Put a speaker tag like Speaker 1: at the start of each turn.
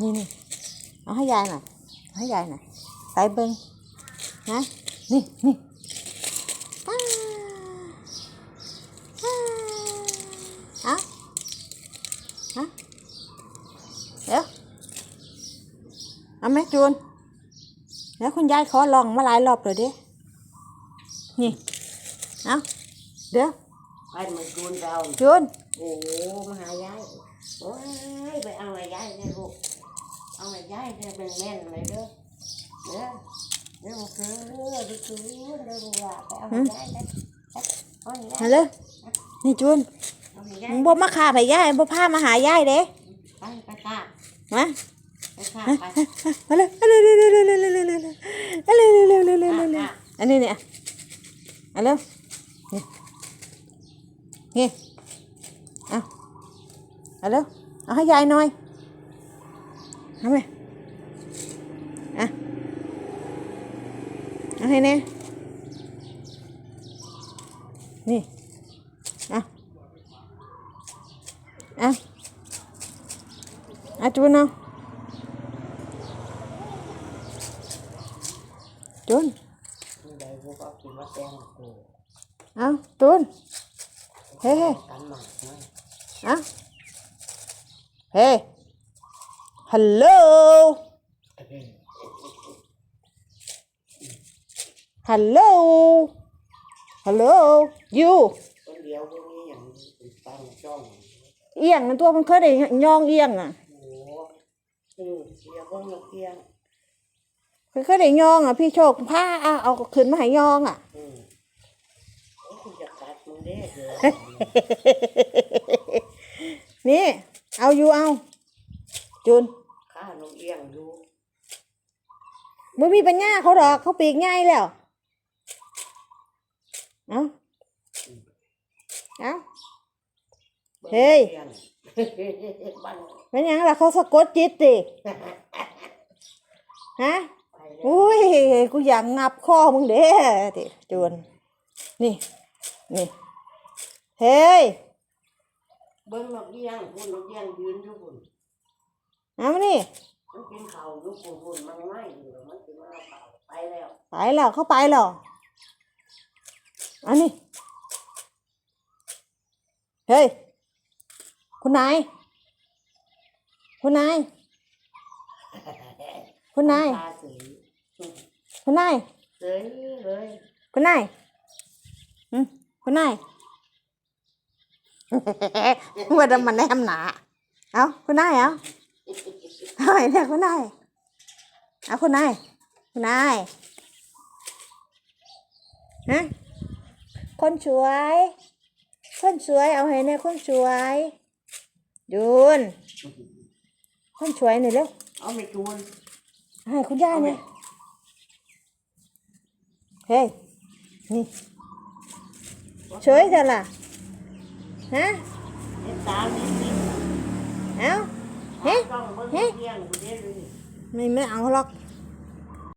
Speaker 1: นี่นี่เอาให้ยายหน่อยเอาให้ยายหน่อยใส่เบิ้งนะนี่นี่อ้าอ้าเอาเอาเดี๋ยวเอาไหมจูนเดี๋ยวคุณยายขอลองมาหลายรอบเลยเด้นี่เอาเดี๋ยว
Speaker 2: ไปมาจูนเรา
Speaker 1: จูน
Speaker 2: โอ้โหมาหายายโอ้ยไปเอาไอ้ยายเนี่ยลูก เอาไอ้ยายเนี่ยเป็นแม่นเลยเด้อเด้อเด้อมาคือเด้อดูคือเด้อลูกหลานไปเอาไอ้ยายเด้อเอาไอ้ยาย
Speaker 1: มาเลยนี่จูน
Speaker 2: เอาไอ้ยาย
Speaker 1: มึงบ่มาขาไปยายบ่พามาหายายเด้
Speaker 2: ไปไปค่ะ
Speaker 1: มา
Speaker 2: ไปค่ะไป
Speaker 1: มาเลยมาเลยเร็วเร็วเร็วเร็วเร็วเร็วเร็วเร็วเร็วเร็วเร็วเร็วเร็วเร็วเร็วอันนี้เนี่ยเอาเร็วนี่นี่เอาเอาเร็วเอาให้ยายหน่อย เอาไหมอะเอาให้แน่นี่อะอะอะจูนเอาจูน
Speaker 2: เดี๋ยวกูก็กินว่าแตงกู
Speaker 1: เอาจูนเฮ้เฮ้
Speaker 2: กันหมากนะ
Speaker 1: เอาเฮ้ ฮัลโหลฮัลโหลฮัลโหลยู
Speaker 2: คนเดียวพวกนี้อย่างตั้งจ้อง
Speaker 1: เอียงนั่นตัวมันเคยได้ยองเอียงอะ
Speaker 2: โอ้โหอืมเดียวพวกนักเรียน
Speaker 1: เคยเคยได้ยองอะพี่โชคผ้าเอาเอาขึ้นมาให้ยองอะ
Speaker 2: อืมโอ้ยกูจะกัดมึงเด้เถอะ
Speaker 1: นี่ เอาอยู่เอาจูน
Speaker 2: ข้า นกเอี้ยงอยู่
Speaker 1: บ่มีปัญญาเขาดอกเขาปีกง่ายแล้ว เอาเอาเฮ้ย
Speaker 2: บ้าน
Speaker 1: เป็นหยังล่ะเขาสะกดจิตดิฮะ
Speaker 2: ไปแล้ว
Speaker 1: อุ้ยกูอยากงับคอมึงเด้ติจูนนี่ นี่ เฮ้ย
Speaker 2: เบิ้งนกเอี้ยงพุ่นนกเอี้ยงยืนอยู่พุ่น
Speaker 1: เอามานี่
Speaker 2: มันกินข้าวอยู่พุ่นพุ่นมันไม่อยู่มันกินมาข้าวไปแล้ว
Speaker 1: ไปแล้วเข้าไปแล้วอันนี้เฮ้ยคุณนายคุณนายคุณนาย
Speaker 2: ตาสี
Speaker 1: คุณนาย
Speaker 2: เสยเลย
Speaker 1: คุณนายอืมคุณนายว่าจะมาแนมหนา เอาคุณนายเอา เอาไอ้เนี่ยคุณนายเอาคุณนายคุณนายฮะคนสวย คนสวยเอาให้เนี่ยคนสวยยูนคนสวยหน่อยเร็ว
Speaker 2: เอาไม่จูน
Speaker 1: ให้คุณย่าเนี่ยเฮ้ยนี่เฉยจังล่ะฮะ
Speaker 2: เห็นตาไม่ดี
Speaker 1: เอาเไม่ไม่เอาหรอก